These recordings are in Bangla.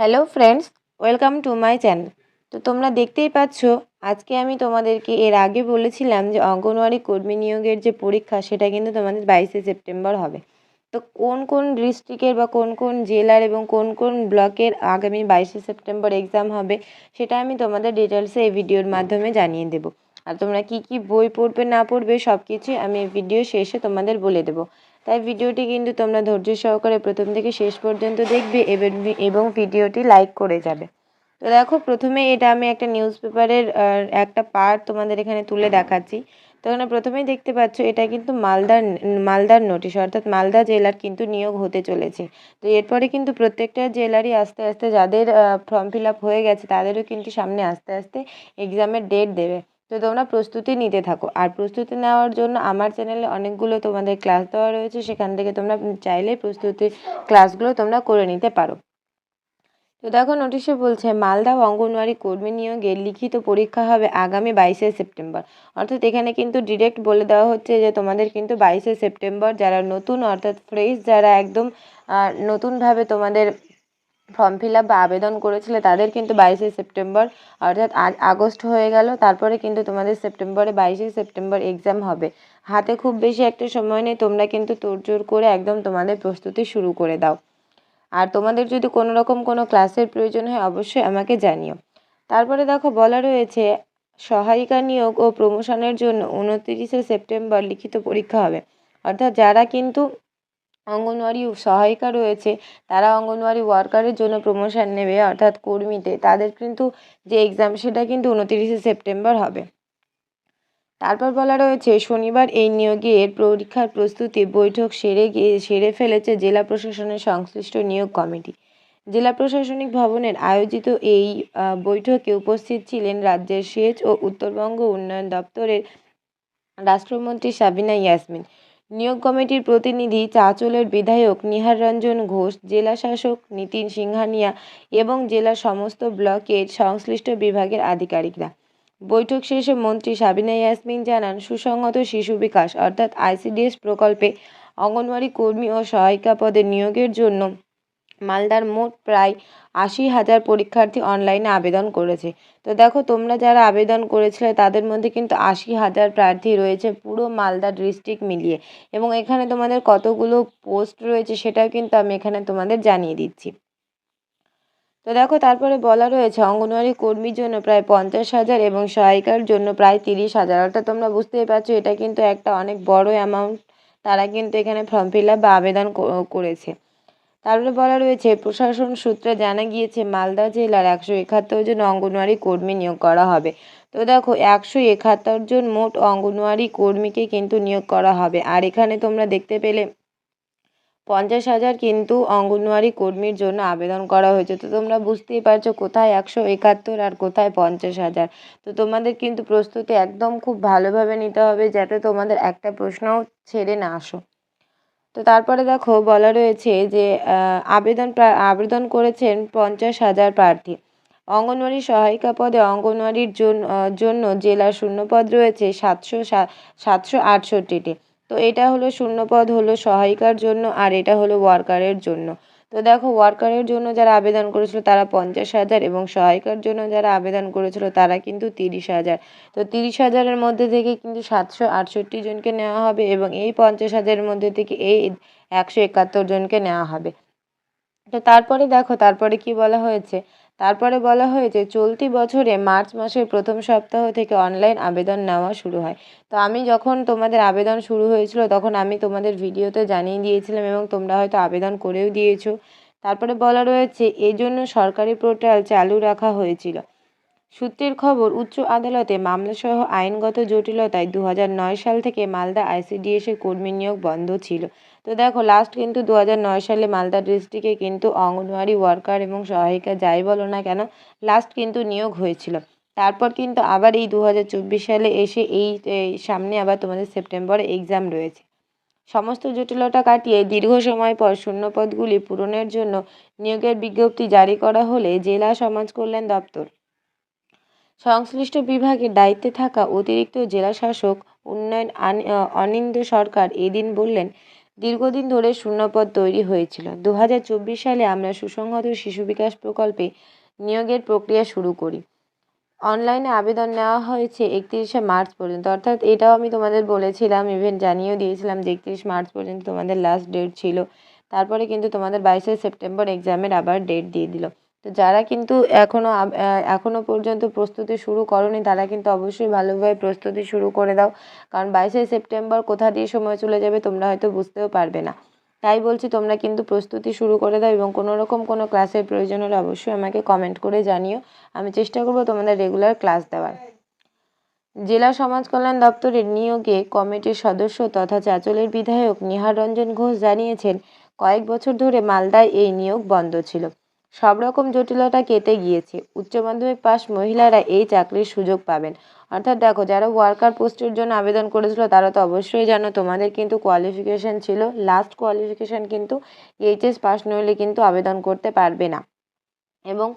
Hello friends welcome to my channel তো তোমরা দেখতেই পাচ্ছ, আজকে আমি তোমাদেরকে এর আগে বলেছিলাম যে অঙ্গনওয়াড়ি কর্মী নিয়োগের যে পরীক্ষা, সেটা কিন্তু তোমাদের বাইশে সেপ্টেম্বর হবে। তো কোন কোন ডিস্ট্রিক্টের বা কোন কোন জেলার এবং কোন কোন ব্লকের আগামী বাইশে সেপ্টেম্বর এক্সাম হবে, সেটা আমি তোমাদের ডিটেলসে এই ভিডিওর মাধ্যমে জানিয়ে দেবো। আর তোমরা কি কি বই পড়বে, না পড়বে সব কিছুই আমি ভিডিও শেষে তোমাদের বলে দেবো। তাই ভিডিওটি কিন্তু তোমরা ধৈর্য সহকারে প্রথম থেকে শেষ পর্যন্ত দেখবে এবং ভিডিওটি লাইক করে যাবে। তো দেখো, প্রথমে এটা আমি একটা নিউজ পেপারের একটা পার্ট তোমাদের এখানে তুলে দেখাচ্ছি। তো এখানে প্রথমেই দেখতে পাচ্ছ, এটা কিন্তু মালদার মালদার নোটিশ অর্থাৎ মালদা জেলার কিন্তু নিয়োগ হতে চলেছে। তো এরপরে কিন্তু প্রত্যেকটা জেলারই আস্তে আস্তে যাদের ফর্ম ফিল আপ হয়ে গেছে, তাদেরও কিন্তু সামনে আস্তে আস্তে এক্সামের ডেট দেবে। তো তোমরা প্রস্তুতি নিতে থাকো। আর প্রস্তুতি নেওয়ার জন্য আমার চ্যানেলে অনেকগুলো তোমাদের ক্লাস দেওয়া রয়েছে, সেখান থেকে তোমরা চাইলে প্রস্তুতি ক্লাসগুলো তোমরা করে নিতে পারো। তো দেখো নোটিশে বলছে, মালদা অঙ্গনওয়াড়ি কর্মী নিয়োগের লিখিত পরীক্ষা হবে আগামী বাইশে সেপ্টেম্বর। অর্থাৎ এখানে কিন্তু ডিরেক্ট বলে দেওয়া হচ্ছে যে তোমাদের কিন্তু বাইশে সেপ্টেম্বর যারা নতুন, অর্থাৎ ফ্রেশ যারা একদম নতুনভাবে তোমাদের ফর্ম ফিল আপ বা আবেদন করেছিলে, তাদের কিন্তু বাইশে সেপ্টেম্বর, অর্থাৎ আগস্ট হয়ে গেল, তারপরে কিন্তু তোমাদের সেপ্টেম্বরে বাইশে সেপ্টেম্বর এক্সাম হবে। হাতে খুব বেশি একটা সময় নেই, তোমরা কিন্তু তোড়জোড় করে একদম তোমাদের প্রস্তুতি শুরু করে দাও। আর তোমাদের যদি কোনো রকম কোনো ক্লাসের প্রয়োজন হয়, অবশ্যই আমাকে জানিও। তারপরে দেখো, বলা রয়েছে, সহায়িকা নিয়োগ ও প্রমোশনের জন্য উনতিরিশে সেপ্টেম্বর লিখিত পরীক্ষা হবে। অর্থাৎ যারা কিন্তু অঙ্গনওয়াড়ি সহায়িকা রয়েছে, তারা অঙ্গনওয়াড়ি ওয়ার্কারের জন্য প্রমোশন নেবে, অর্থাৎ কর্মীতে তাদের কিন্তু যে এক্সাম সেটা কিন্তু উনতিরিশে সেপ্টেম্বর হবে। তারপর বলা রয়েছে, শনিবার এই নিয়োগের পরীক্ষার প্রস্তুতি বৈঠক সেরে গিয়ে, সেরে ফেলেছে জেলা প্রশাসনের সংশ্লিষ্ট নিয়োগ কমিটি। জেলা প্রশাসনিক ভবনের আয়োজিত এই বৈঠকে উপস্থিত ছিলেন রাজ্যের সেচ ও উত্তরবঙ্গ উন্নয়ন দপ্তরের রাষ্ট্রমন্ত্রী সাবিনা ইয়াসমিন। নিয়োগ কমিটির প্রতিনিধি চাঁচলের বিধায়ক নিহার রঞ্জন ঘোষ, জেলা শাসক নিতিন সিংহানিয়া এবং জেলার সমস্ত ব্লকের সংশ্লিষ্ট বিভাগের আধিকারিকরা। বৈঠক শেষে মন্ত্রী সাবিনা ইয়াসমিন জানান, সুসংহত শিশু বিকাশ অর্থাৎ আইসিডিএস প্রকল্পে অঙ্গনওয়াড়ি কর্মী ও সহায়িকা পদে নিয়োগের জন্য মালদার মোট প্রায় আশি হাজার পরীক্ষার্থী অনলাইনে আবেদন করেছে। তো দেখো, তোমরা যারা আবেদন করেছিলে, তাদের মধ্যে কিন্তু আশি হাজার প্রার্থী রয়েছে পুরো মালদা ডিস্ট্রিক্ট মিলিয়ে। এবং এখানে তোমাদের কতগুলো পোস্ট রয়েছে, সেটাও কিন্তু আমি এখানে তোমাদের জানিয়ে দিচ্ছি। তো দেখো, তারপরে বলা রয়েছে, অঙ্গনওয়াড়ি কর্মীর জন্য প্রায় পঞ্চাশ হাজার এবং সহায়িকার জন্য প্রায় তিরিশ হাজার। অর্থাৎ তোমরা বুঝতেই পারছ, এটা কিন্তু একটা অনেক বড় অ্যামাউন্ট তারা কিন্তু এখানে ফর্ম ফিল আপ বা আবেদন করেছে। তারপরে বলা রয়েছে, প্রশাসন সূত্রে জানা গিয়েছে, মালদা জেলার একশো একাত্তর জন অঙ্গনওয়াড়ি কর্মী নিয়োগ করা হবে। তো দেখো, একশো একাত্তর জন মোট অঙ্গনওয়াড়ি কর্মীকে কিন্তু নিয়োগ করা হবে। আর এখানে তোমরা দেখতে পেলে, পঞ্চাশ হাজার কিন্তু অঙ্গনওয়াড়ি কর্মীর জন্য আবেদন করা হয়েছে। তো তোমরা বুঝতেই পারছ, কোথায় একশো একাত্তর আর কোথায় পঞ্চাশ হাজার। তো তোমাদের কিন্তু প্রস্তুতি একদম খুব ভালোভাবে নিতে হবে, যাতে তোমাদের একটা প্রশ্নও ছেড়ে না আসো। তো তারপরে দেখো বলা রয়েছে যে আবেদন আবেদন করেছেন পঞ্চাশ হাজার প্রার্থী। অঙ্গনওয়াড়ি সহায়িকা পদে অঙ্গনওয়াড়ির জন্য জেলার শূন্যপদ রয়েছে সাতশো সাতশো আটষট্টিটি। তো এটা হলো শূন্যপদ হলো সহায়িকার জন্য আর এটা হলো ওয়ার্কারের জন্য। তো দেখো ওয়ার্কারের জন্য যারা আবেদন করেছিল তারা পঞ্চাশ হাজার এবং সহায়িকার জন্য যারা আবেদন করেছিল তারা কিন্তু তিরিশ হাজার। তো তিরিশ হাজারের মধ্যে থেকে কিন্তু সাতশো আটষট্টি জনকে নেওয়া হবে এবং এই পঞ্চাশ হাজারের মধ্যে থেকে এই একশো একাত্তর জনকে নেওয়া হবে। তো তারপরে দেখো, তারপরে কি বলা হয়েছে? তারপরে বলা হয়েছে চলতি বছরে মার্চ মাসের প্রথম সপ্তাহ থেকে অনলাইন আবেদন নেওয়া শুরু হয়। তো আমি যখন তোমাদের আবেদন শুরু হয়েছিল তখন আমি তোমাদের ভিডিওতে জানিয়ে দিয়েছিলাম এবং তোমরা হয়তো আবেদন করেও দিয়েছ। তারপরে বলা রয়েছে, এজন্য সরকারি পোর্টাল চালু রাখা হয়েছিল। সূত্রের খবর, উচ্চ আদালতে মামলাসহ আইনগত জটিলতায় দু হাজার নয় সাল থেকে মালদা আইসিডিএসের কর্মী নিয়োগ বন্ধ ছিল। তো দেখো লাস্ট কিন্তু দু হাজার নয় সালে মালদা ডিস্ট্রিক্টে কিন্তু অঙ্গনওয়াড়ি ওয়ার্কার এবং সহায়িকা যাই বলো না কেন লাস্ট কিন্তু নিয়োগ হয়েছিল। তারপর কিন্তু আবার এই দু হাজার চব্বিশ সালে এসে এই সামনে আবার তোমাদের সেপ্টেম্বরে এক্সাম রয়েছে। সমস্ত জটিলতা কাটিয়ে দীর্ঘ সময় পর শূন্যপদগুলি পূরণের জন্য নিয়োগের বিজ্ঞপ্তি জারি করা হলে জেলা সমাজ কল্যাণ দপ্তর সংশ্লিষ্ট বিভাগের দায়িত্বে থাকা অতিরিক্ত জেলাশাসক উন্নয়ন অনিন্দ্য সরকার এদিন বললেন, দীর্ঘদিন ধরে শূন্যপদ তৈরি হয়েছিল। দু হাজার চব্বিশ সালে আমরা সুসংহত শিশু বিকাশ প্রকল্পে নিয়োগের প্রক্রিয়া শুরু করি। অনলাইনে আবেদন নেওয়া হয়েছে একত্রিশে মার্চ পর্যন্ত। অর্থাৎ এটাও আমি তোমাদের বলেছিলাম ইভেন জানিয়েও দিয়েছিলাম যে একত্রিশ মার্চ পর্যন্ত তোমাদের লাস্ট ডেট ছিল। তারপরে কিন্তু তোমাদের বাইশে সেপ্টেম্বর এক্সামের আবার ডেট দিয়ে দিল। তো যারা কিন্তু এখনও এখনও পর্যন্ত প্রস্তুতি শুরু করনি, তারা কিন্তু অবশ্যই ভালোভাবে প্রস্তুতি শুরু করে দাও। কারণ বাইশে সেপ্টেম্বর কোথা দিয়ে সময় চলে যাবে তোমরা হয়তো বুঝতেও পারবে না। তাই বলছি, তোমরা কিন্তু প্রস্তুতি শুরু করে দাও এবং কোনো রকম কোনো ক্লাসের প্রয়োজন হলে অবশ্যই আমাকে কমেন্ট করে জানিও। আমি চেষ্টা করব তোমাদের রেগুলার ক্লাস দেওয়ার। জেলা সমাজ কল্যাণ দপ্তরের নিয়োগে কমিটির সদস্য তথা চাঁচলের বিধায়ক নিহার রঞ্জন ঘোষ জানিয়েছেন, কয়েক বছর ধরে মালদায় এই নিয়োগ বন্ধ ছিল। সব রকম জটিলতা কেটে গিয়েছে। উচ্চ মাধ্যমিক পাস মহিলারা এই চাকরির সুযোগ পাবেন। অর্থাৎ দেখো, যারা ওয়ার্কার পোস্টের জন্য আবেদন করেছিল, তারা তো অবশ্যই জানো, তোমাদের কিন্তু কোয়ালিফিকেশান ছিল। লাস্ট কোয়ালিফিকেশান কিন্তু এইচএস পাস নইলে কিন্তু আবেদন করতে পারবে না। এবং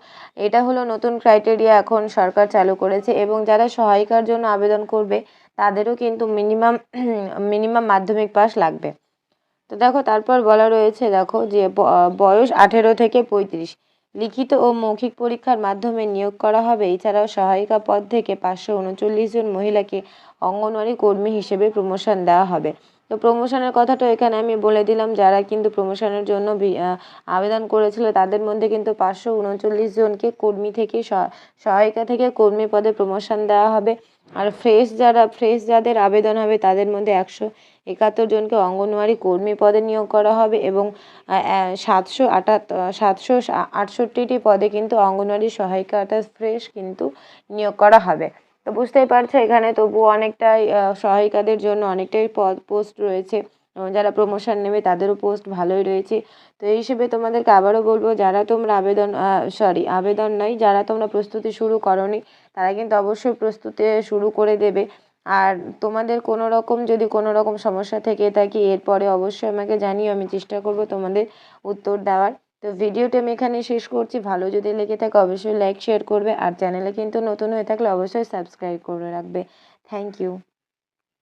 এটা হলো নতুন ক্রাইটেরিয়া এখন সরকার চালু করেছে এবং যারা সহায়িকার জন্য আবেদন করবে, তাদেরও কিন্তু মিনিমাম মিনিমাম মাধ্যমিক পাস লাগবে। তো দেখো, তারপর বলা রয়েছে দেখো যে বয়স আঠেরো থেকে পঁয়ত্রিশ। লিখিত ও মৌখিক পরীক্ষার মাধ্যমে নিয়োগ করা হবে। এছাড়াও সহায়িকা পদ থেকে পাঁচশো উনচল্লিশ জন মহিলাকে অঙ্গনওয়াড়ি কর্মী হিসেবে প্রমোশন দেওয়া হবে। তো প্রমোশনের কথাটা এখানে আমি বলে দিলাম, যারা কিন্তু প্রমোশনের জন্য আবেদন করেছিল, তাদের মধ্যে কিন্তু পাঁচশো উনচল্লিশ জনকে কর্মী থেকে সহায়িকা থেকে কর্মী পদে প্রমোশন দেওয়া হবে। আর ফ্রেশ যারা ফ্রেশ যাদের আবেদন হবে, তাদের মধ্যে একশো একাত্তর জনকে অঙ্গনওয়াড়ি কর্মী পদে নিয়োগ করা হবে এবং সাতশো আটাত্তর সাতশো আটষট্টিটি পদে কিন্তু অঙ্গনওয়াড়ি সহায়িকা ফ্রেশ কিন্তু নিয়োগ করা হবে। তো বুঝতেই পারছ, এখানে তবুও অনেকটাই সহায়িকাদের জন্য অনেকটাই পদ পোস্ট রয়েছে। যারা প্রমোশন নেবে তাদেরও পোস্ট ভালোই রয়েছে। তো এই হিসেবে তোমাদেরকে আবারও বলব, যারা তোমরা আবেদন সরি আবেদন নয় যারা তোমরা প্রস্তুতি শুরু করনি, তারা কিন্তু অবশ্যই প্রস্তুতি শুরু করে দেবে। আর তোমাদের কোনো রকম যদি কোনো রকম সমস্যা থেকে থাকে, এরপরে অবশ্যই আমাকে জানিও, আমি চেষ্টা করব তোমাদের উত্তর দেওয়ার। তো ভিডিওটি আমি এখানে শেষ করছি। ভালো যদি লেগে থাকে অবশ্যই লাইক শেয়ার করবে। আর চ্যানেলে কিন্তু নতুন হয়ে থাকলে অবশ্যই সাবস্ক্রাইব করে রাখবে। Thank you